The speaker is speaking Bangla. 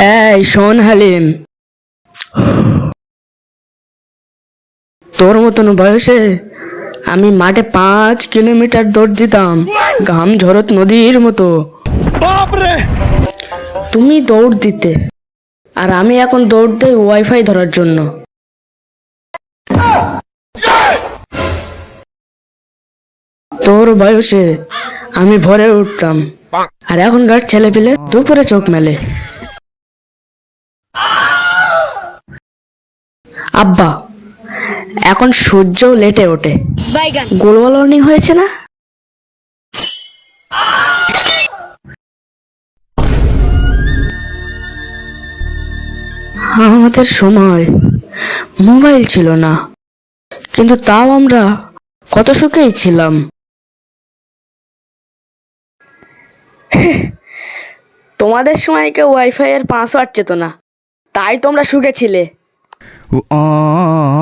এই শোন হালিম। তোর মতন বয়সে আমি মাঠে পাঁচ কিলোমিটার দৌড় দিতাম ঘাম ঝরত নদীর মতো। তুমি দৌড় দিতে আর আমি এখন দৌড় দেই ওয়াইফাই ধরার জন্য। তোর বয়সে আমি ভোরে উঠতাম আর এখনকার ছেলে পেলে দুপুরে চোখ মেলে। আব্বা, এখন সূর্য লেটে ওঠে। বাইগান গোলওয়াল অর্নিং হয়েছে না? আমাদের সময় মোবাইল ছিল না, কিন্তু তাও আমরা কত সুখেই ছিলাম। তোমাদের সময় কেউ ওয়াইফাই এর পাসওয়ার্ড চেত না, তাই তোমরা সুখে ছিলে। Ooh, oh.